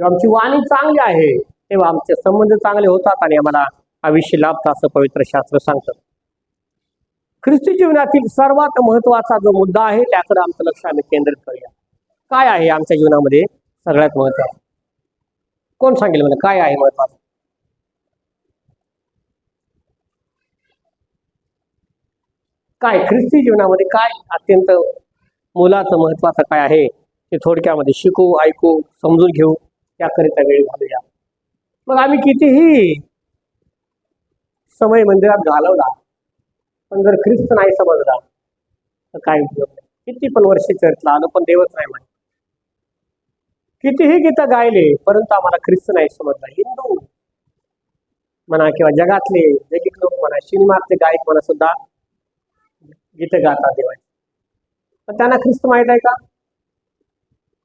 तेव्हा आमची वाणी चांगली आहे तेव्हा आमचे संबंध चांगले होतात आणि आम्हाला आयुष्य लाभतं असं पवित्र शास्त्र सांगतं ख्रिस्ती जीवनातील सर्वात महत्त्वाचा जो मुद्दा आहे त्याकडे आमचं लक्ष आम्ही केंद्रित करूया. काय आहे आमच्या जीवनामध्ये सगळ्यात महत्वाचं कोण सांगेल मला काय आहे महत्वाचं काय ख्रिस्ती जीवनामध्ये काय अत्यंत मोलाचं महत्वाचं काय आहे ते थोडक्यामध्ये शिकू ऐकू समजून घेऊ. त्याकरिता वेळ घालूया. मग आम्ही कितीही समय मंदिरात घालवला पण जर ख्रिस्त नाही समजला तर काय उपयोग नाही. किती पण वर्ष चर्चला आलो पण देवच नाही माहिती कितीही गीतं गायले परंतु आम्हाला ख्रिस्त नाही समजला. हिंदू म्हणा किंवा जगातले जगिक लोक म्हणा सिनेमातले गायक म्हणा सुद्धा गीतं गातात देवाची. पण त्यांना ख्रिस्त माहीत आहे का?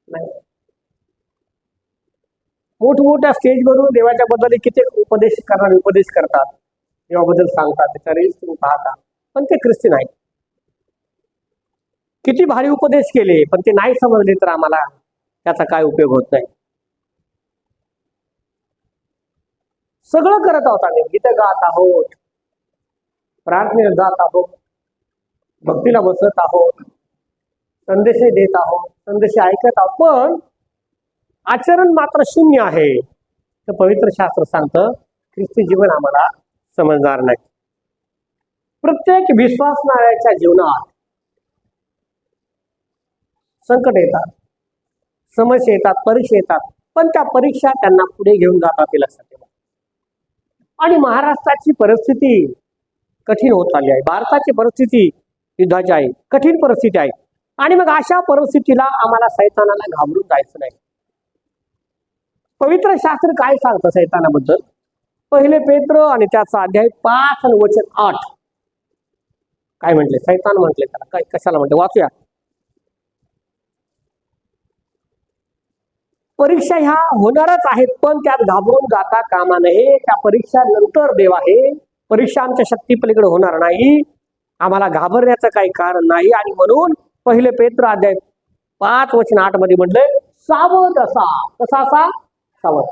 नाही. मोठमोठ्या स्टेजवरून देवाच्या बद्दल किती उपदेश करणारे उपदेश करतात देवाबद्दल सांगतात त्याच्या रेल्स तुम्ही पाहता. पण ते ख्रिस्ती नाही किती भारी उपदेश केले पण ते नाही समजले तर आम्हाला त्याचा काय उपयोग होत नाही. सगळं करत आहोत आम्ही. गीत गात आहोत प्रार्थनेला जात आहोत भक्तीला बसत आहोत संदेश देत आहोत संदेश ऐकत आहोत. पण आचरण मात्र शून्य आहे. तर पवित्र शास्त्र सांगतं ख्रिस्ती जीवन आम्हाला समजणार नाही. प्रत्येक विश्वासणाऱ्याच्या जीवनात संकट येतात समस्या येतात परीक्षा येतात पण त्या परीक्षा त्यांना पुढे घेऊन जातात हे लक्षात ठेवा. आणि महाराष्ट्राची परिस्थिती कठीण होत चालली आहे. भारताची परिस्थिती युद्धाची आहे. कठीण परिस्थिती आहे. आणि मग अशा परिस्थितीला आम्हाला सैतानाला घाबरून जायचं नाही. पवित्र शास्त्र काय सांगतं सैतानाबद्दल? पहिले पेत्र आणि त्याचा अध्याय पाच आणि वचन आठ. काय म्हटले? सैतान म्हटले त्याला. काय? कशाला म्हटले? वाचूया. परीक्षा ह्या होणारच आहेत पण त्यात घाबरून जाता कामा नये. त्या परीक्षा नंतर देव आहे. परीक्षा आमच्या शक्ती पलीकडे होणार नाही. आम्हाला घाबरण्याचं काही कारण नाही. आणि म्हणून पहिले पेत्र अध्याय पाच वचन आठमध्ये म्हटलंय सावध असा. कसा असा? सावध.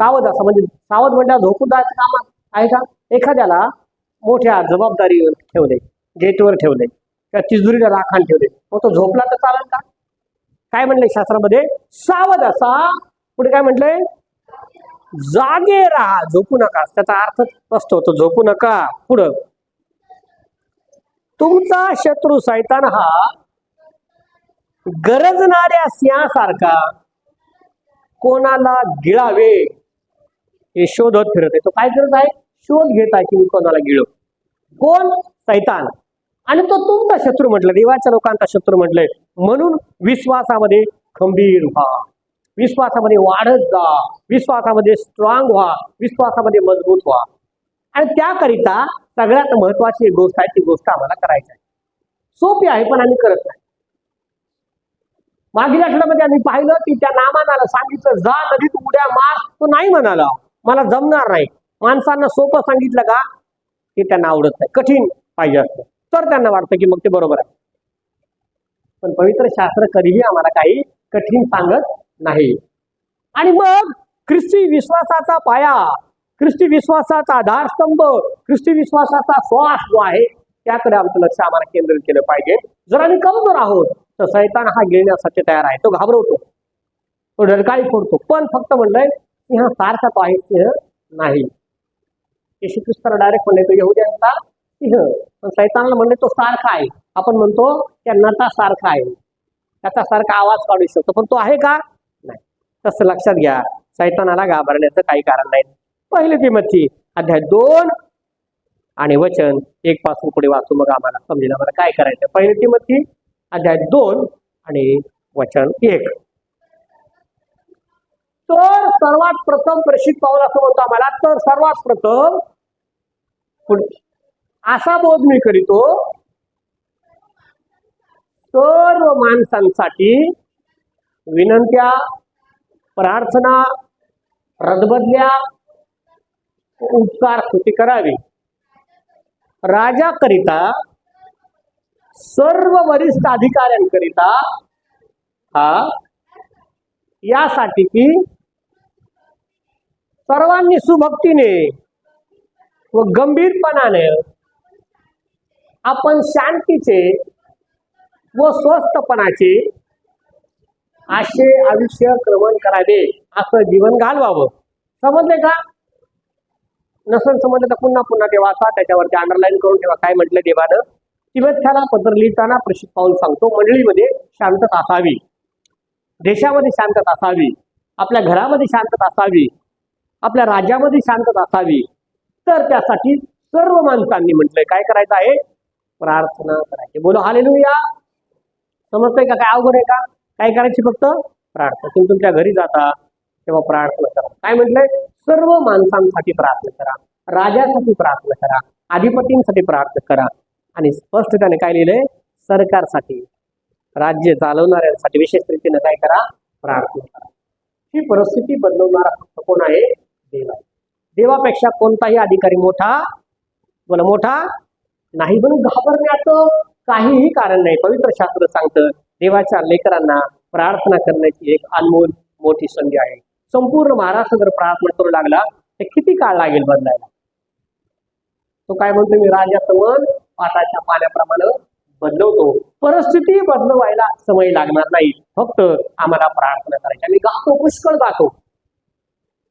सावध असा म्हणजे सावध म्हणजे झोपून जायचं काम आहे का? एखाद्याला मोठ्या जबाबदारीवर ठेवले गेटवर ठेवले किंवा तिजोरीला राखाण ठेवले. मग तो झोपला तर चालेल का? काय म्हणले शास्त्रामध्ये? सावध असा. पुढे काय म्हटलंय? जागे राहा झोपू नका. त्याचा अर्थ स्पष्ट होतो झोपू नका. पुढं. तुमचा शत्रू सैतान हा गरजणाऱ्या सिंहासारखा कोणाला गिळावे हे शोधत फिरत आहे. तो काय करत आहे? शोध घेत आहे की मी कोणाला गिळो? कोण? सैतान. आणि तो तुमचा शत्रू म्हटलं देवाच्या लोकांचा शत्रू म्हटलंय. म्हणून विश्वासामध्ये खंबीर व्हा. विश्वासामध्ये वाढत जा. विश्वासामध्ये स्ट्रॉंग व्हा. विश्वासामध्ये मजबूत व्हा. आणि त्याकरिता सगळ्यात महत्वाची गोष्ट आहे ती गोष्ट आम्हाला करायची आहे. सोपी आहे पण आम्ही करत नाही. मागील आठवड्यामध्ये आम्ही पाहिलं की त्या नामानाला सांगितलं जा नदीत उड्या मार. तो नाही म्हणाला. मला जमणार नाही. माणसांना सोपं सांगितलं का? ते त्यांना आवडत नाही. कठीण पाहिजे असतं. तर त्यांना वाटतं की मग ते बरोबर आहे. पण पवित्र शास्त्र कधीही आम्हाला काही कठीण सांगत नाही. आणि मग ख्रिस्ती विश्वासाचा पाया ख्रिस्ती विश्वासाचा आधारस्तंभ ख्रिस्ती विश्वासाचा श्वास जो आहे त्याकडे आमचं लक्ष आम्हाला केंद्रित केलं पाहिजे. जर आम्ही कमजोर आहोत तर सैतान हा गिळण्यासाठी तयार आहे. तो घाबरवतो. तो डरकाळी फोडतो. पण फक्त म्हणलंय सिंह सारखा तो आहे सिंह नाही. येशू ख्रिस्ताला डायरेक्ट म्हणले तो येऊद्यांचा सिंह. पण सैतानला म्हणले तो सारखा आहे. आपण म्हणतो त्या नटा सारखा आहे. त्याचा सारखा आवाज काढू शकतो. पण तो आहे का? नाही. तसं लक्षात घ्या. सैतानाला घाबरण्याचं काही कारण नाही. पहिले तिमथी अध्याय दोन आणि वचन. एक पासून पुढे वाचू मग आम्हाला समजेल. आम्हाला काय करायचं पहिले तिमथी अध्याय दोन आणि वचन एक. तर सर्वात प्रथम प्रशित पाऊल असं म्हणतो आम्हाला. तर सर्वात प्रथम असा बोध मी करीतो सर्व माणसांसाठी विनंत्या प्रार्थना रदबदल्या उपकार स्तुती करावी. राजाकरिता सर्व वरिष्ठ अधिकाऱ्यांकरिता हा यासाठी की सर्वांनी सुभक्तीने व गंभीरपणाने आपण शांतीचे व स्वस्थपणाचे असे आयुष्य क्रमण करावे असं जीवन घालवावं. समजले का? नसेल समजलं तर पुन्हा पुन्हा ते वाचा त्याच्यावरती अंडरलाईन करून ठेवा. काय म्हटलं देवानं? तिबेत्याला पत्र लिहिताना प्रशिक पाऊल सांगतो मंडळीमध्ये शांतता असावी. देशामध्ये शांतता असावी. आपल्या घरामध्ये शांतता असावी. आपल्या राज्यामध्ये शांतता असावी. तर त्यासाठी सर्व माणसांनी म्हटलंय काय करायचं आहे? प्रार्थना करायची. बोलो हालेलुया. समजतंय का? काय अवघड आहे का? काय करायची फक्त? प्रार्थना. तुम्ही तुमच्या घरी जाता तेव्हा प्रार्थना करा. काय म्हटलंय? सर्व माणसांसाठी प्रार्थना करा. राजासाठी प्रार्थना करा. अधिपतींसाठी प्रार्थना करा. आणि स्पष्ट त्याने काय लिहिलंय? सरकारसाठी. राज्य चालवणाऱ्यांसाठी विशेष रीतीनं काय करा? प्रार्थना करा. ही परिस्थिती बदलवणारा फक्त कोण आहे? देव आहे. देवापेक्षा कोणताही अधिकारी मोठा बोला मोठा नाही. म्हणून घाबरण्याचं काहीही कारण नाही. पवित्र शास्त्र सांगतं देवाच्या लेकरांना प्रार्थना करण्याची एक अनमोल मोठी संधी आहे. संपूर्ण महाराष्ट्र जर प्रार्थना करू लागला तर किती काळ लागेल बदलायला? तो काय म्हणतो मी राजाचं मन पाटाच्या पाण्याप्रमाणे बदलवतो. परिस्थिती बदलवायला समय लागणार नाही. फक्त आम्हाला प्रार्थना करायची. आम्ही गातो पुष्कळ गातो.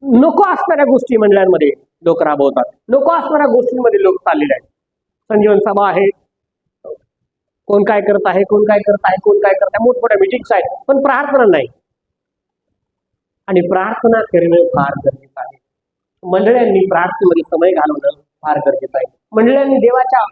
नको असणाऱ्या गोष्टी मंडळांमध्ये लोक राबवतात. नको असणाऱ्या गोष्टींमध्ये लोक चाललेले आहेत. संजीवन सभा आहे. कोण काय करत आहे कोण काय करत आहे कोण काय करत आहे मोठमोठ्या मिटिंग्स आहेत पण प्रार्थना नाही. आणि प्रार्थना करणं फार गरजेचं आहे. मंडळांनी प्रार्थनेमध्ये समय घालवणं फार गरजेचं आहे. मंडळांनी देवाच्या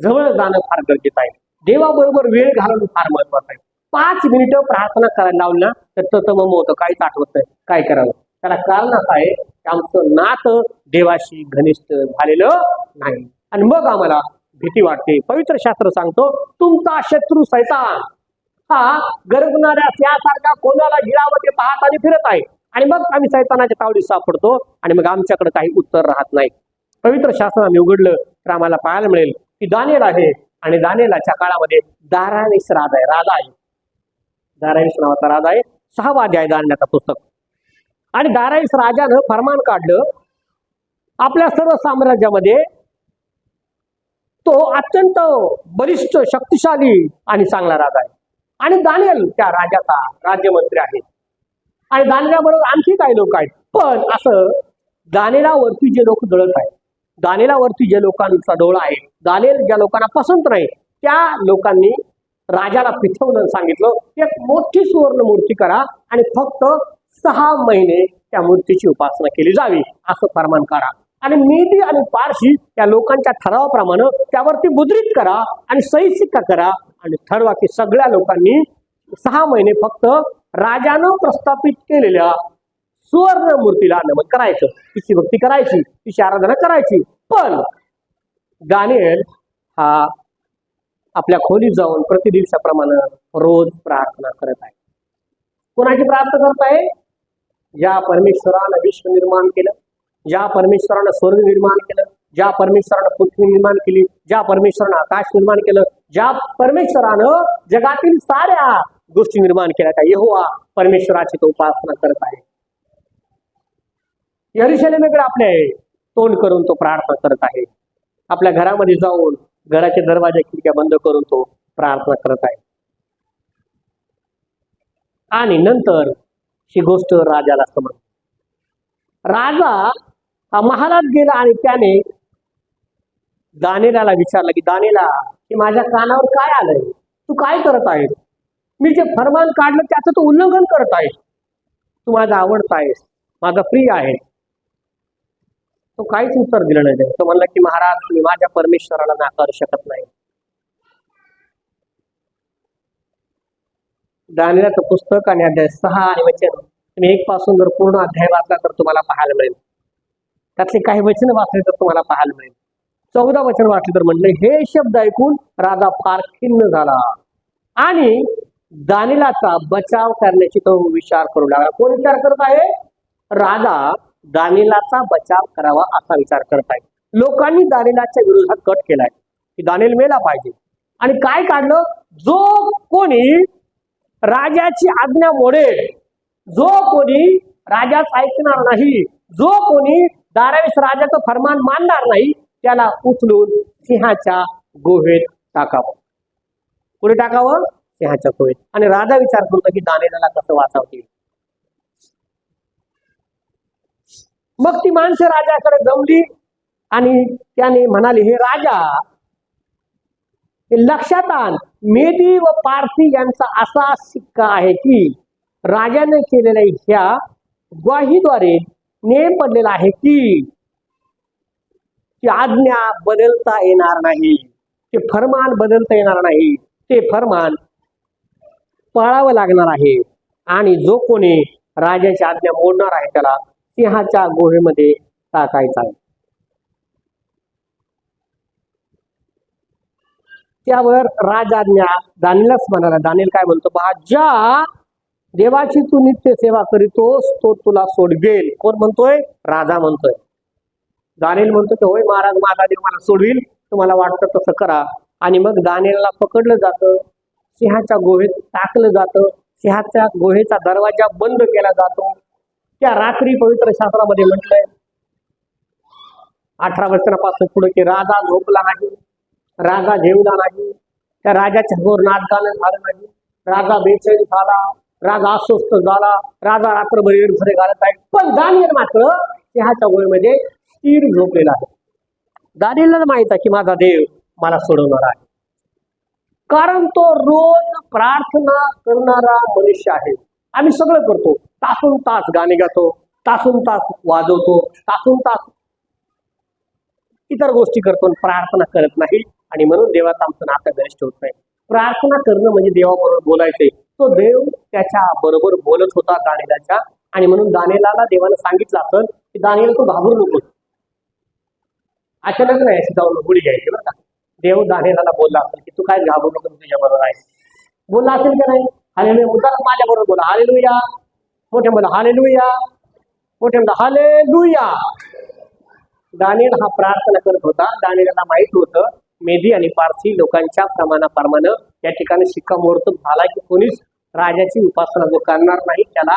जवळ जाणं फार गरजेचं आहे. देवाबरोबर वेळ घालवणं फार महत्वाचं आहे. पाच मिनिटं प्रार्थना करायला लावलं ना तर तसं मग होतं काहीच आठवत नाही. काय करावं? त्याला कारण असं आहे की आमचं नातं देवाशी घनिष्ठ झालेलं नाही. आणि मग आम्हाला भीती वाटते. पवित्र शास्त्र सांगतो तुमचा शत्रू सैतान हा गरजणाऱ्या यासारखा कोणाला गिळावं ते पाहत आणि फिरत आहे. आणि मग आम्ही सैतानाच्या तावडीत सापडतो आणि मग आमच्याकडे काही उत्तर राहत नाही. पवित्र शास्त्र आम्ही उघडलं तर आम्हाला पाहायला मिळेल की दानेल आहे आणि दानेलाच्या काळामध्ये दारावीस राजा आहे राजा आहे. दारावीस नावाचा राजा आहे. सहावा अध्याय दाण्याचा पुस्तक. आणि दारावीस राजानं फरमान काढलं. आपल्या सर्व साम्राज्यामध्ये तो अत्यंत बलिष्ठ शक्तिशाली आणि चांगला राजा आहे. आणि दानेल त्या राजाचा राज्यमंत्री आहे. आणि दानिलाबरोबर आणखी काही लोक आहेत. पण असं दानेलावरती जे लोक दळत आहेत दानेलावरती जे लोकांचा डोळा आहे दानेल ज्या लोकांना पसंत नाही त्या लोकांनी राजाला पिठवलं सांगितलं एक मोठी सुवर्ण मूर्ती करा आणि फक्त सहा महिने त्या मूर्तीची उपासना केली जावी असं फरमान करा. आणि मेदी आणि पारशी त्या लोकांच्या ठरावाप्रमाणे त्यावरती मुद्रित करा आणि सही करा आणि ठरवा की सगळ्या लोकांनी सहा महिने फक्त राजानं प्रस्थापित केलेल्या सुवर्ण मूर्तीला नमन करायचं. तिची भक्ती करायची तिची आराधना करायची. पण गाणेल हा आपल्या खोलीत जाऊन प्रतिदिवसाप्रमाणे रोज प्रार्थना करत आहे. कोणाची प्रार्थना करत आहे? ज्या परमेश्वरानं विश्व निर्माण केलं ज्या परमेश्वरानं स्वर्ग निर्माण केलं ज्या परमेश्वरानं पृथ्वी निर्माण केली ज्या परमेश्वरानं आकाश निर्माण केलं ज्या परमेश्वरानं जगातील साऱ्या गोष्टी निर्माण केल्या त्या. येहो परमेश्वराची तो उपासना करत आहे. यरुशलेमेकडे आपले तोंड करून तो प्रार्थना करत आहे. आपल्या घरामध्ये जाऊन घराचे दरवाजे खिडक्या बंद करून तो प्रार्थना करत आहे. आणि नंतर ही गोष्ट राजाला समज राजा हा महालात गेला आणि त्याने दानेला विचारलं की दानेला की माझ्या कानावर काय आलंय? तू काय करत आहेस? मी जे फरमान काढलं त्याचं तू उल्लंघन करत आहेस. तू माझा आवडता आहेस. माझा प्रिय आहे तो काहीच उत्तर दिलं नाही. त्याने. तो म्हणला की महाराज मी माझ्या परमेश्वराला नाकारू शकत नाही. दानिलाचं पुस्तक आणि अध्याय सहा आणि वचन तुम्ही एक पासून जर पूर्ण अध्याय वाचला तर तुम्हाला पाहायला मिळेल. त्यातले काही वचन वाचले तर तुम्हाला पाहायला मिळेल. चौदा वचन वाचले तर म्हणले हे शब्द ऐकून राजा फार खिन्न झाला आणि दानिलाचा बचाव करण्याची तो विचार करू लागला. कोण विचार करत आहे? राजा दानिलाचा बचाव करावा असा विचार करत आहेत लोकांनी दानिलाच्या विरोधात कट केलाय. की दानिल मेला पाहिजे. आणि काय काढलं? जो कोणी राजाची आज्ञा मोडेल जो कोणी राजाच ऐकणार नाही जो कोणी दारावीस राजाचं फरमान मानणार नाही त्याला उचलून सिंहाच्या गोहेत टाकावं. पुढे टाकावं? सिंहाच्या गुहेत. आणि राजा विचार करतो की दानेला कसं वाचवतील? मग ती माणसं राजाकडे जमली आणि त्याने म्हणाले हे राजा हे लक्षात आण मेदी व पारसी यांचा असा सिक्का आहे की राजाने केलेल्या ह्या ग्वाहीद्वारे नेम पडलेला आहे की ती आज्ञा बदलता येणार नाही ते फरमान बदलता येणार नाही ते फरमान पाळावं लागणार आहे आणि जो कोणी राजाची आज्ञा मोडणार आहे त्याला सिंहाच्या गुहेमध्ये टाकायचा. आहे त्यावर राजाज्ञा दानिलच म्हणाला दानिल काय म्हणतो पहा ज्या देवाची तू नित्य सेवा करीतोस तो तुला सोडवेल. कोण म्हणतोय? राजा म्हणतोय. दानिल म्हणतो की होय महाराज माझा देव मला सोडवील तुम्हाला वाटतं तसं करा. आणि मग दानिलला पकडलं जातं सिंहाच्या गोहेत टाकलं जातं सिंहाच्या गोहेचा दरवाजा बंद केला जातो त्या रात्री पवित्र शास्त्रामध्ये म्हटलंय अठरा वर्षापासून पुढे की राजा झोपला नाही राजा जेवला नाही त्या राजाच्या घोर नाचगाणं झालं नाही. राजा बेचैन झाला राजा अस्वस्थ झाला राजा रात्रभर एडफरे घालत आहे. पण दानियल मात्र ह्याच्या गोळीमध्ये स्थिर झोपलेला आहे. दानियलला माहीत आहे की माझा देव मला सोडवणार आहे. कारण तो रोज प्रार्थना करणारा मनुष्य आहे. आम्ही सगळं करतो. तासून तास गाणे गातो तासून तास वाजवतो तासून तास इतर गोष्टी करतो प्रार्थना करत नाही. आणि म्हणून देवाचं आमचं नातं घनिष्ठ होत नाही. प्रार्थना करणं म्हणजे देवाबरोबर बोलायचंय. तो देव त्याच्या बरोबर बोलत होता दानिलाच्या. आणि म्हणून दानेलाला देवानं सांगितलं असेल की दानेला तू घाबरू नको अचानक नाही अशी जाऊन गोळी घ्यायची बरं का. देव दानेला बोलला असेल की तू काय घाबरू नको तुझ्या बरोबर आहे. बोलला असेल का नाही? हालेलुया. मुद्दा माझ्या बरोबर बोला. हालेलुया. मोठे म्हणा हालेलुया. मोठे म्हणा हालेलुया. दानियल हा प्रार्थना करत होता. दानियला माहीत होतं मेधी आणि पारसी लोकांच्या प्रमाणाप्रमाणे या ठिकाणी शिक्कामोर्तब झाला की कोणीच राजाची उपासना जो करणार नाही त्याला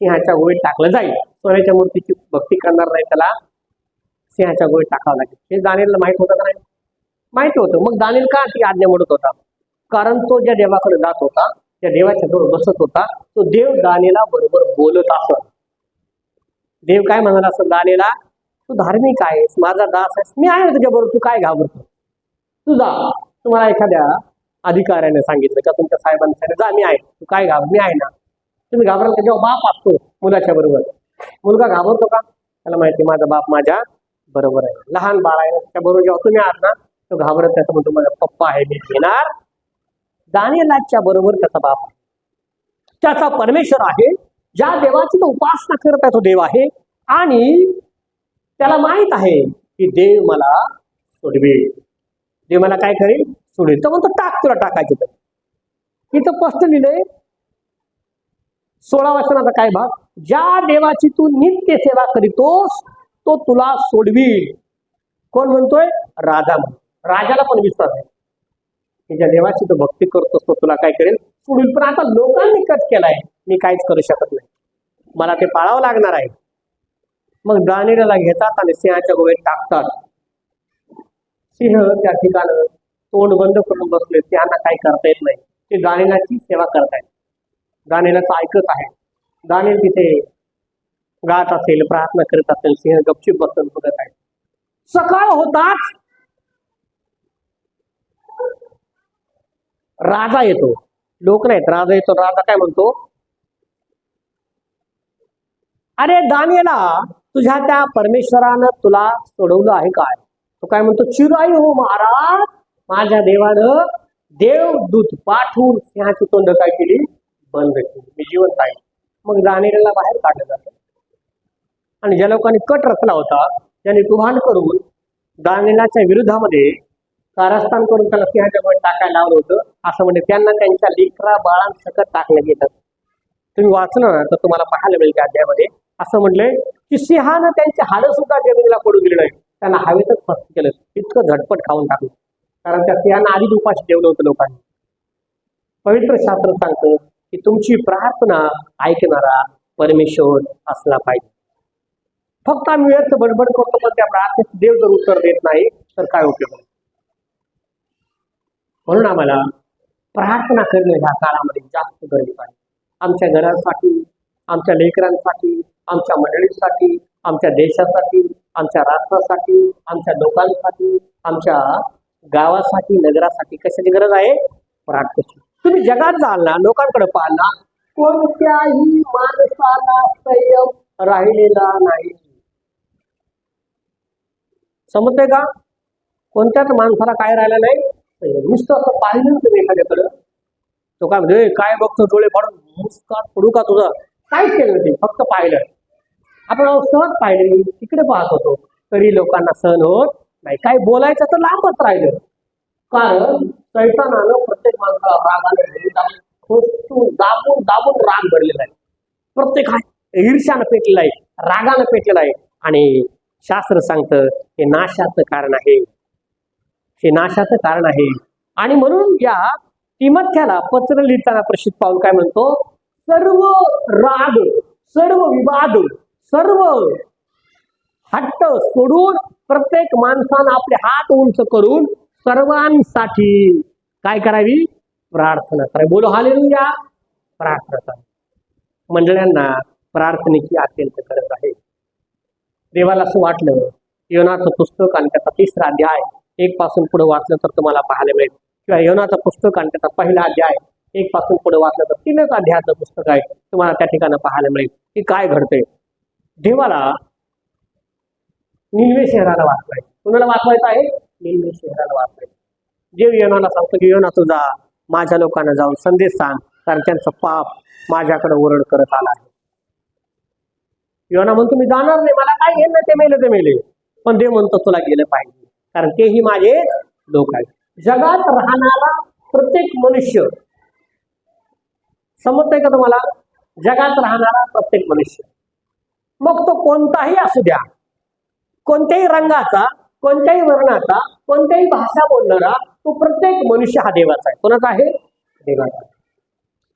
सिंहाच्या गोळीत टाकलं जाईल. सोन्याच्या मूर्तीची भक्ती करणार नाही त्याला सिंहाच्या गोळीत टाकावं लागेल. हे दानिलला माहीत होतं का नाही? माहीत होतं. मग दानिल का ती आज्ञा मोडत होता? कारण तो ज्या देवाकडे जात होता त्या देवाच्या बरोबर बसत होता. तो देव दानेला बरोबर बोलत असत देव काय म्हणाला असं दानेला तू धार्मिक आहेस माझा दास आहेस मी आहे ना तुझ्याबरोबर तू काय घाबरतो? तू जा. तुम्हाला एखाद्या अधिकाऱ्याने सांगितलं का तुमच्या साहेबांनी सांगितलं जा मी आहे. तू काय घाबर मी आहे ना. तुम्ही घाबराल का जेव्हा बाप असतो मुलाच्या बरोबर. मुलगा घाबरतो का? त्याला माहिती माझा बाप माझ्या बरोबर आहे. लहान बाळ आहे त्या बरोबर जेव्हा तुम्ही आहात ना तो घाबरत त्याचा म्हणतो माझा पप्पा आहे मी घेणार दानियलाच्या बरोबर त्याचा बाप आहे. त्याचा परमेश्वर आहे ज्या देवाची तो उपासना करत आहे तो देव आहे. आणि त्याला माहीत आहे की देव मला सोडवेल. देव मला काय करेल? सोडेल तर म्हणतो टाक तुला टाकायचं तर. इथं स्पष्ट लिहिलंय सोळा वचनाचा काय भाग ज्या देवाची तू नित्य सेवा करीतोस तो तुला सोडवी कोण म्हणतोय? राजा म्हणतो राजाला पण विश्वास आहे. की ज्या देवाची तू भक्ती करतोस तो तुला काय करेल? सोडील पण आता लोकांनी कट केलाय. मी काहीच करू शकत नाही. मला ते पाळावं लागणार आहे. मग दानिराला घेतात आणि सिंहाच्या गोव्यात टाकतात. सिंह त्या ठिकाणं तोंड बंद करून बसले. सिंहांना काही करता येत नाही. ते दानिलाची सेवा करतायत. दानिलाचं ऐकत आहे. दानिल तिथे गात असेल प्रार्थना करत असेल सिंह गपचिप बसून बघत आहे. सकाळ होताच राजा येतो. लोक नाहीत. राजा येतो. राजा काय म्हणतो? अरे दानियला तुझ्या त्या परमेश्वरानं तुला सोडवलं आहे काय? तो काय म्हणतो? चिराई हो महाराज माझ्या देवानं देव दूत पाठवून सिंहाची तोंड काय केली? बंद केली. मी जिवंत आहे. मग दानियला बाहेर काढलं जातं. आणि ज्या लोकांनी कट रचला होता त्यांनी तुभान करून दानिलाच्या विरोधामध्ये कारस्थान करून त्याला सिंहाच्या टाकायला लावलं होतं. असं म्हणजे त्यांना त्यांच्या लेकरा बाळांसकट टाकण्यात येतात तुम्ही वाचलं तर तुम्हाला पाहायला मिळेल त्या अध्यायामध्ये. असं म्हटलंय की सिंहानं त्यांचे हाडं सुद्धा जमिनीला पडू दिलं नाही त्यांना हवेतच फस्त केलं. इतकं झटपट खाऊन टाकलं. कारण त्या सिंहानं आधीच उपाशी ठेवलं होतं लोकांनी. पवित्र शास्त्र सांगतं की तुमची प्रार्थना ऐकणारा परमेश्वर असला पाहिजे. फक्त आम्ही व्यर्थ बडबड करतो पण त्या प्रार्थनेत देव जर उत्तर देत नाही तर काय उपयोग नाही म्हणून आम्हाला प्रार्थना करणे ह्या काळामध्ये जास्त गरजेचं आहे. आमच्या घरासाठी आमच्या लेकरांसाठी आमच्या मंडळीसाठी आमच्या देशासाठी आमच्या राष्ट्रासाठी आमच्या लोकांसाठी आमच्या गावासाठी नगरासाठी कशाची गरज आहे? प्रार्थनेची. तुम्ही जगात जाल ना लोकांकडे पाहाल ना कोणत्याही माणसाला संयम राहिलेला नाही. समजतंय का? कोणत्याच माणसाला काय राहिला नाही? नुसतं असं पाहिलं तुम्ही एखाद्याकडं. तो काय म्हणजे काय बघतो डोळे फाडून? मुस्काट पडू का तुझं? काहीच केलं नाही. ते, फक्त पाहिलं. आपण सहज पाहिले. तिकडे पाहत होतो. तरी लोकांना सहन होत नाही. काय बोलायचं तर लांबच राहिलं. कारण सैतानानं प्रत्येक माणसाला रागाने भरून खोचून दाबून दाबून राग भरलेला आहे. प्रत्येक हा ईर्ष्यानं पेटलेला आहे. रागानं पेटलेला आहे. आणि शास्त्र सांगतं हे नाशाचं कारण आहे. हे नाशाचं कारण आहे. आणि म्हणून या तिमथ्याला पत्र लिहिताना प्रसिद्ध पाऊल काय म्हणतो? सर्व राग सर्व विवाद सर्व हट्ट सोडून प्रत्येक माणसानं आपले हात उंच करून सर्वांसाठी काय करावी? प्रार्थना करावी. बोलो हालेलुया. प्रार्थना. करावी मंडळ्यांना प्रार्थनेची अत्यंत गरज आहे. देवाला असं वाटलं योनाचं पुस्तक आणि त्याचा तिसरा अध्याय. एक पासून पुढे वाचलं तर तुम्हाला पाहायला मिळेल. किंवा यवनाचं पुस्तक आणि त्याचा पहिला अध्याय एक पासून पुढे वाचलं तर तीनच अध्यायाचं पुस्तक आहे तुम्हाला त्या ठिकाणी पाहायला मिळेल. की काय घडते देवाला निलवे शहराला वाचवायचं. कुणाला वाचवायचं आहे? निलवे शहराला वाचवायचं. देव योनाला सांगतो की योना तुझा माझ्या लोकांना जाऊन संदेश सांग कारण त्यांचं पाप माझ्याकडे ओरड करत आला आहे. योना म्हणतो मी जाणार नाही मला काय घेणं ते मेले ते मेले. पण देव म्हणतो तुला गेलं पाहिजे. कारण तेही माझे लोक आहेत. जगात राहणारा प्रत्येक मनुष्य समजतंय का तुम्हाला? जगात राहणारा प्रत्येक मनुष्य. मग तो कोणताही असू द्या कोणत्याही रंगाचा कोणत्याही वर्णाचा कोणत्याही भाषा बोलणारा तो प्रत्येक मनुष्य हा देवाचा आहे. कोणाचा आहे? देवाचा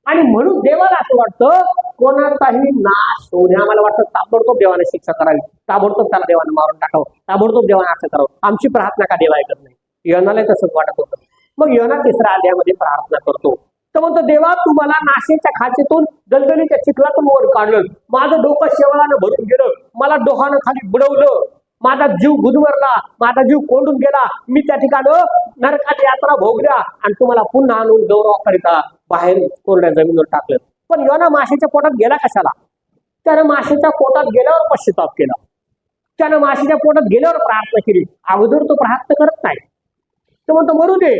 आणि म्हणून देवाला असं वाटतं कोणाचाही नाश होऊ नये आम्हाला वाटतं ताबडतोब देवाने शिक्षा करावी. ताबडतोब त्याला देवाने मारून टाकावं. ताबडतोब देवाने असं करावं. आमची प्रार्थना का देवा ऐकत नाही? योनाला तसंच वाटत होतं. मग योना तिसऱ्या आल्यामध्ये प्रार्थना करतो. तर म्हणतो देवा तू मला नाशेच्या खाचेतून दलदलीच्या चिखलातून वर काढलं माझं डोकं शेवळानं भरून गेलं. मला डोहानं खाली बुडवलं. माझा जीव गुदमरला माझा जीव कोंडून गेला. मी त्या ठिकाणी नरकाची यात्रा भोगल्या आणि तुम्हाला पुन्हा आणून गौरवाकरिता बाहेर कोरड्या जमिनीवर टाकलं. पण योना माशेच्या पोटात गेला कशाला? त्यानं माशेच्या पोटात गेल्यावर पश्चिताप केला. त्यानं माशेच्या पोटात गेल्यावर प्रार्थना केली. अगोदर तो प्रार्थना करत नाही. तो म्हणतो मरू दे.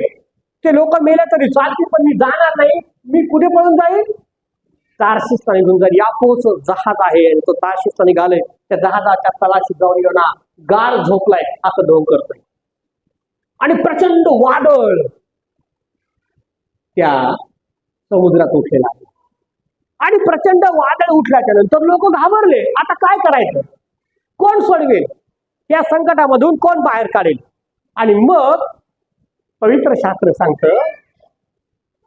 ते लोक मेले तरी चालतील पण मी जाणार नाही. मी कुठे पळून जाईल तारशिस्तानी घेऊन जाईल. यापोच जहाज आहे आणि तो तारशिस्तानी निघाले त्या जहाजाच्या तळाशी जाऊन येणार. गार झोपलाय असं ढोंग करतोय. आणि प्रचंड वादळ त्या समुद्रात उठलेला आहे. आणि प्रचंड वादळ उठल्याच्या नंतर लोक घाबरले. आता काय करायचं? कोण सोडवेल? या संकटामधून कोण बाहेर काढेल? आणि मग पवित्र शास्त्र सांगतं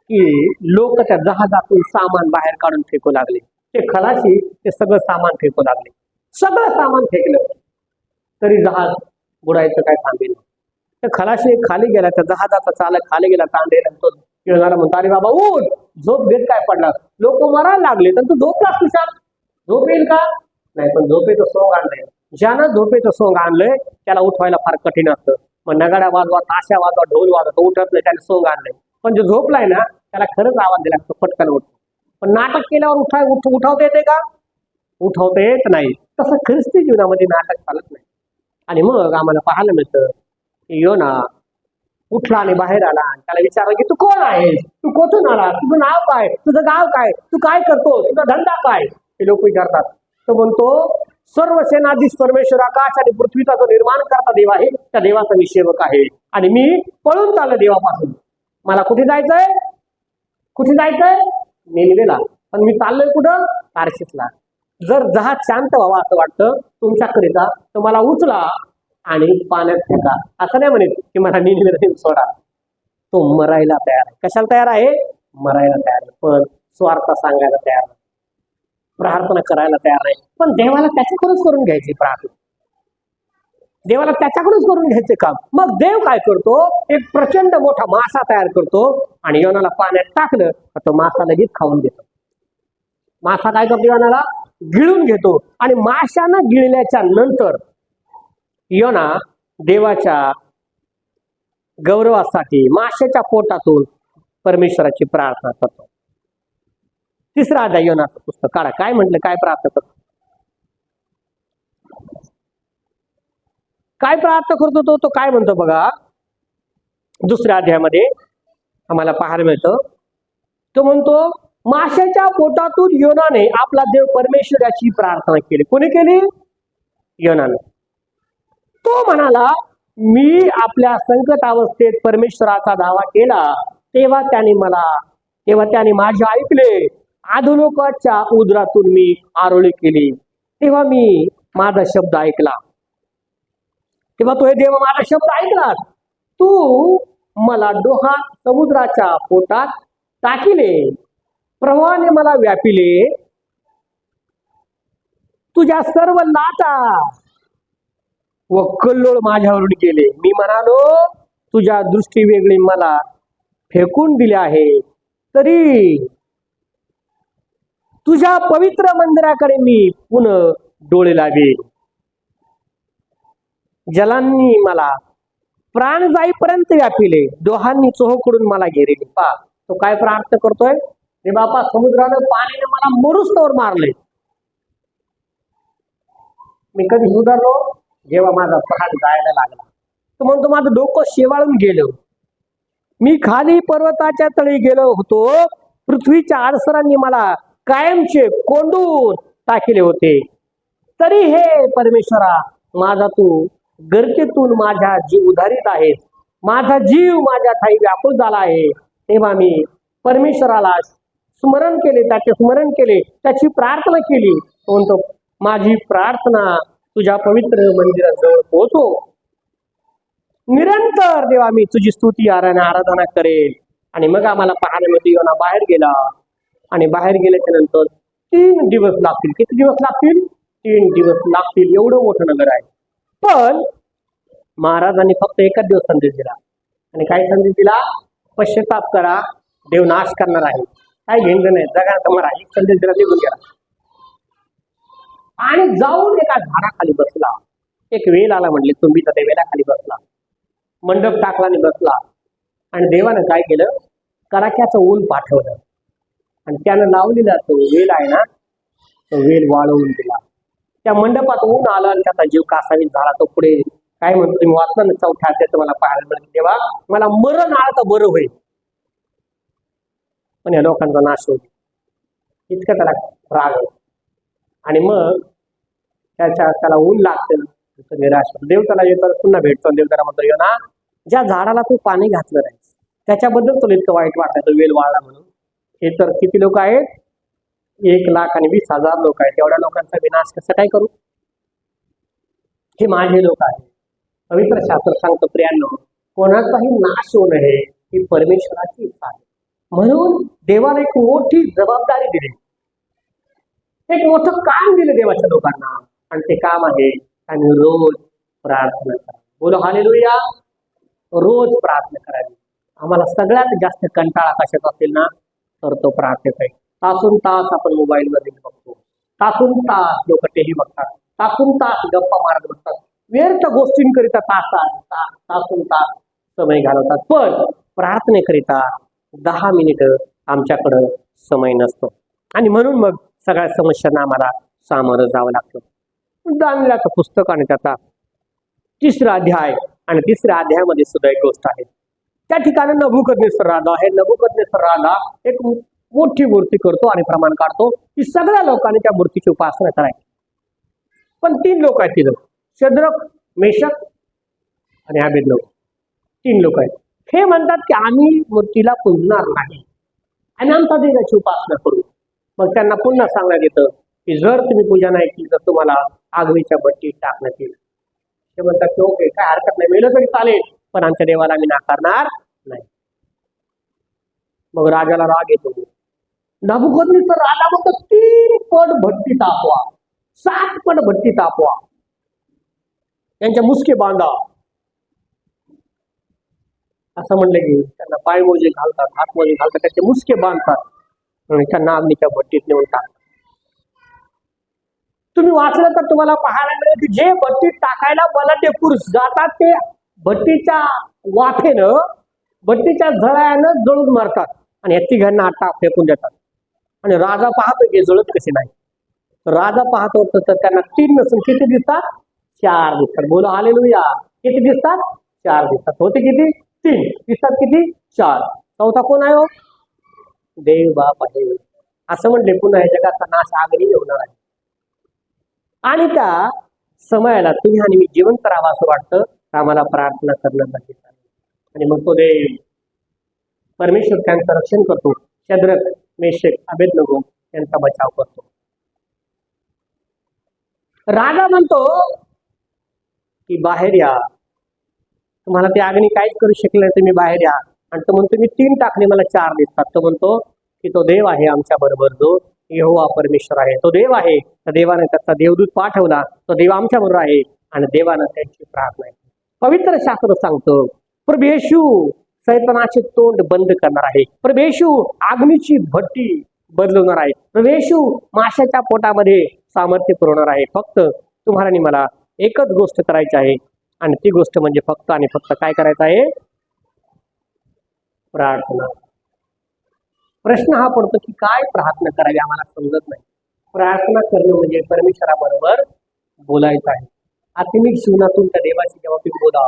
की लोक त्या जहाजातून सामान बाहेर काढून फेकू लागले. ते खलाशी ते सगळं सामान फेकू लागले. सगळं सामान फेकलं. तरी जहाज बुडायचं काय थांबेल तर खलाशी खाली गेला त्या जहाजाचा चालक खाली गेला तांडेल तो खेळणारा म्हणतो अरे बाबा ऊन झोप घेत काय पडला लोक मरायला लागले तर तू झोपलास तुझ्या झोप येईल का? नाही पण झोपेचं सोंग आणलंय. ज्यानं झोपेचं सोंग आणलंय त्याला उठवायला फार कठीण असतं. मग नगाड्या वाजवा ताशा वाजवा ढोल वाजवा तो उठत नाही त्याने सोंग आणलंय. पण जो झोपलाय ना त्याला खरंच आवाज दिला तो पटकन उठतो. पण नाटक केल्यावर उठा उठ उठावता येते का? उठवता येत नाही. तसं ख्रिस्ती जीवनामध्ये नाटक चालत नाही. आणि मग आम्हाला पाहायला मिळतं यो ना उठला आणि बाहेर आला आणि त्याला विचारलं की तू कोण आहेस? तू कोठून आला? तुझं नाव काय? तुझं गाव काय? तू काय करतो तुझा धंदा काय? हे लोक विचारतात. तो म्हणतो सर्व सेनाधीश परमेश्वर आकाश आणि पृथ्वीचा जो निर्माण करता देव आहे त्या देवाचा मी सेवक आहे. आणि मी पळून चाललो देवापासून. मला कुठे जायचंय? कुठे जायचंय? नेनवेला पण मी चाललोय कुठं? तारशीसला जर जहाज शांत व्हावा असं वाटतं तुमच्याकरिता तर मला उचला आणि पाण्यात फेका. असं नाही म्हणे की मला निलवेला सोडा. तो मरायला तयार आहे. कशाला तयार आहे? मरायला तयार आहे. पण स्वार्थ सांगायला तयार नाही. प्रार्थना करायला तयार नाही. पण देवाला त्याच्याकडूनच करून घ्यायची प्रार्थना. देवाला त्याच्याकडूनच करून घ्यायचे काम. मग देव काय करतो? एक प्रचंड मोठा मासा तयार करतो आणि योनाला पाण्यात टाकलं तर तो मासा लगेच खाऊन देतो मासा काय करतो योनाला? गिळून घेतो आणि माशानं गिळल्याच्या नंतर योना देवाच्या गौरवासाठी माशाच्या पोटातून परमेश्वराची प्रार्थना करतो. तिसरा अध्याय योनाचं पुस्तक काढा. काय म्हटलं? काय प्रार्थना करतो? काय प्रार्थना करतो तो? तो काय म्हणतो बघा? दुसऱ्या अध्यायामध्ये आम्हाला पाहायला मिळतं. तो म्हणतो माशाच्या पोटातून योनाने आपला देव परमेश्वराची प्रार्थना केली. कोणी केली? योनाने. तो म्हणाला मी आपल्या संकट अवस्थेत परमेश्वराचा दावा केला तेव्हा त्याने मला तेव्हा त्याने माझे ऐकले. आधुनिकाच्या उदरातून मी आरोळी केली. तेव्हा मी माझा शब्द ऐकला. तेव्हा तो हे देव माझा शब्द ऐकला. तू मला डोहात समुद्राच्या पोटात टाकिले. प्रवाहाने मला व्यापिले. तुझ्या सर्व लाटा व कल्लोळ माझ्यावरून गेले मी म्हणालो तुझ्या दृष्टी वेगळी मला फेकून दिले आहे. तरी तुझ्या पवित्र मंदिराकडे मी पुन्हा डोळे लावे जलांनी मला प्राण जाईपर्यंत व्यापिले. दोहांनी चोहकडून मला घेरेले. पा तो काय प्रार्थना करतोय? रे बापा समुद्रानं पाण्याने मला मरुस्तवर मारले. मी कधी सुधारलो? जेव्हा माझा प्राण जायला लागला. तर म्हणतो माझं डोकं शेवाळून गेलं. मी खाली पर्वताच्या तळी गेलो होतो. पृथ्वीच्या आडसरांनी मला कायमचे कोंडून टाकले होते. तरी हे परमेश्वरा माझा तू गरजेतून माझ्या जीव उधारित आहेस. माझा जीव माझ्या ठाई व्याकुळ झाला आहे. तेव्हा मी परमेश्वराला स्मरण केले त्याचे स्मरण केले त्याची प्रार्थना केली. तो म्हणतो माझी प्रार्थना तुझ्या पवित्र मंदिराजवळ पोहोचो. निरंतर देवा मी तुझी स्तुती आराधना आराधना करेल आणि मग आम्हाला पाहण्यामध्ये मिळते योना बाहेर गेला. आणि बाहेर गेल्याच्यानंतर तीन दिवस लागतील. किती दिवस लागतील? तीन दिवस लागतील. एवढं मोठं नगर आहे. पण महाराजांनी फक्त एकच दिवस संदेश दिला. आणि काय संदेश दिला? पश्चाताप करा. देव नाश करणार आहे. काय घेणं नाही जगात मरा एक संदेश दिला निघून गेला. आणि जाऊन एका झाडाखाली बसला. एक वेल आला म्हणले तुम्ही तर त्या वेलाखाली बसला. मंडप टाकला आणि बसला. आणि देवानं काय केलं? कराक्याचं ऊन पाठवलं. आणि त्यानं लावलेला तो वेल आहे ना तो वेल वाळवून दिला. त्या मंडपात ऊन आलं आणि त्याचा जीव कासावीस झाला. तो पुढे काय म्हणतो तुम्ही वाचलं ना चौथ्या तुम्हाला मला पाहायला मिळेल. तेव्हा मला मरण आलं तर बरं होईल. पण या लोकांचा नाश होईल इतकं त्याला राग आणि मग त्याच्या त्याला ऊन लागतं. निराश देव त्याला येतो पुन्हा भेटतो. देव त्याला म्हणतो "यो ना ज्या झाडाला तू पाणी घातलं नाही त्याच्याबद्दल तुला इतकं वाईट वाटतं. तो वेल वाळला म्हणून. हे तर किती लोक आहेत? एक लाख आणि वीस हजार लोक आहेत. एवढ्या लोकांचा विनाश कसं काय करू? हे माझे लोक आहेत. पवित्र शास्त्र सांगतो प्रियांनो कोणाचाही नाश होऊ नये ही परमेश्वराची इच्छा आहे. म्हणून देवाला एक मोठी जबाबदारी दिली. एक मोठं काम दिलं देवाच्या लोकांना. आणि ते काम आहे आणि रोज प्रार्थना करा. बोलो हालेलुया. रोज प्रार्थना करावी. आम्हाला सगळ्यात जास्त कंटाळा कशाचा असेल ना तर तो प्रार्थनेचा आहे. तासून तास आपण मोबाईल मध्ये बघतो. तासून तास लोक टेही बघतात. तासून तास गप्पा मारत बसतात. व्यर्थ गोष्टींकरिता तासात तास तासून तास समय घालवतात. पण प्रार्थनेकरिता दहा मिनिटं आमच्याकडं समय नसतो. आणि म्हणून मग सगळ्या समस्यांना आम्हाला सामोरं जावं लागतं. दानिलाचं पुस्तक आणि त्याचा तिसरा अध्याय आणि तिसऱ्या अध्यायामध्ये सुद्धा एक गोष्ट आहे. त्या ठिकाणी नभुकज्ञेश्वर राधा आहे. नभुकज्ञेश्वर राधा एक मोठी मूर्ती करतो आणि प्रमाण काढतो. की सगळ्या लोकांनी त्या मूर्तीची उपासना करायची. पण तीन लोक आहेत तिथं. शद्रक मेषक आणि आबिद लोक तीन लोक आहेत. हे म्हणतात की आम्ही मूर्तीला पूजणार नाही. आणि आमचा देवाची उपासना करू. मग त्यांना पुन्हा सांगण्यात येतं की जर तुम्ही पूजा नाही केली तर तुम्हाला आगवीच्या भट्टीत टाकण्यात येईल. ते म्हणतात की ओके काय हरकत नाही मेलं तरी चालेल पण आमच्या देवाला आम्ही नाकारणार नाही. मग राजाला राग येतो. नभुकरणीचं राजा म्हणतो तीन पट भट्टी तापवा सात पट भट्टी तापवा. त्यांच्या मुसके बांधा. असं म्हणलं की त्यांना पायमोजे घालतात हातमोजे घालतात त्याचे मुसके बांधतात आणि त्यांना अग्नीच्या भट्टीत नेऊन टाकतात. तुम्ही वाचलं तर तुम्हाला पाहायला मिळेल की जे भट्टीत टाकायला बलाढ्य पुरुष जातात ते भट्टीच्या वाफेनं भट्टीच्या झळ्यानं जळून मारतात आणि या तिघांना आता फेकून देतात. आणि राजा पाहतो की जळत कसे नाही. राजा पाहतो तर त्यांना तीन नसून किती दिसतात? चार दिसतात. बोला आलेलो या किती दिसतात? चार दिसतात. होते किती? तीन दिसतात किती? चार. चौथा कोण आहे हो? देव बाप आहे असं म्हणले पुन्हा जगाचा नाश आगरी होणार आहे आणि त्या समयाला तुम्ही आणि मी जिवंत करावं असं वाटतं तर आम्हाला प्रार्थना करणं गरजेचं आहे. आणि मग तो देव परमेश्वर त्यांचं रक्षण करतो. शद्रक मेषक अभेदनगो यांचा बचाव करतो. राजा म्हणतो की बाहेर या. तुम्हाला ते अग्नी काहीच करू शकले तुम्ही बाहेर या. आणि तो म्हणतो मी तीन टाकले मला चार दिसतात. तो म्हणतो की तो देव आहे आमच्या बरोबर जो येहोवा परमेश्वर आहे. तो देव आहे. त्या देवाने त्याचा देवदूत पाठवला. तो देव आमच्या बरोबर आहे आणि देवानं त्यांची प्रार्थना ऐकली. पवित्र शास्त्र सांगतो प्रभेशू येशू सैतानाचे तोंड बंद करणार आहे. प्रभेशू येशू अग्नीची भट्टी बदलवणार आहे. प्रभेशू माशाच्या पोटामध्ये सामर्थ्य पुरवणार आहे. फक्त तुम्हाला मला एकच गोष्ट करायची आहे. आणि ती गोष्ट म्हणजे फक्त आणि फक्त काय करायचं आहे? प्रार्थना. प्रश्न हा पडतो की काय प्रार्थना करावी आम्हाला समजत नाही. प्रार्थना करणं म्हणजे परमेश्वराबरोबर बोलायचं आहे. आत्मिक जीवनातून त्या देवाची जेव्हा तुम्ही बोला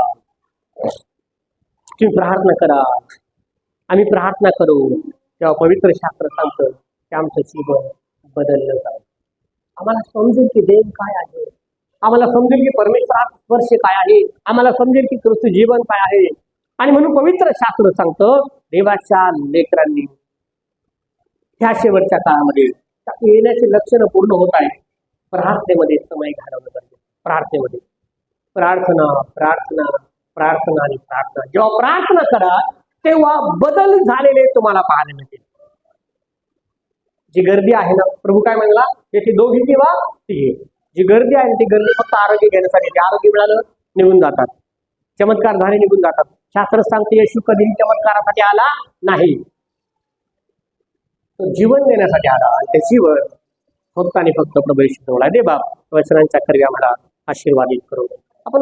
तुम्ही प्रार्थना करा आम्ही प्रार्थना करू तेव्हा पवित्र शास्त्र सांगतं की आमचं जीवन बदललं जाईल. आम्हाला समजेल की देव काय आहे. आम्हाला समजेल की परमेश्वरात स्पर्श काय आहे? आम्हाला समजेल की कृष्ण जीवन काय आहे? आणि म्हणून पवित्र शास्त्र सांगतं देवाच्या लेकरांनी ह्या शेवटच्या काळामध्ये येण्याचे लक्षणं पूर्ण होत आहे प्रार्थनेमध्ये समय घालवलं पाहिजे प्रार्थनेमध्ये. प्रार्थना प्रार्थना प्रार्थना आणि प्रार्थना. जेव्हा प्रार्थना करा तेव्हा बदल झालेले तुम्हाला पाहायला मिळतील. जी गर्दी आहे ना प्रभू काय म्हणला? येथे दोघी किंवा तिघे. जी गर्दी आहे ती गर्दी फक्त आरोग्य घेण्यासाठी ते आरोग्य मिळालं निघून जातात. चमत्कार झाले निघून जातात. शास्त्र सांगते येशू कधी चमत्कारासाठी आला नाही. तो जीवन देण्यासाठी आला आणि ते जीवन फक्त आणि फक्त प्रभू येशू आहे. दे बाप वचनांच्या कर्या मला आशीर्वादित करू आपण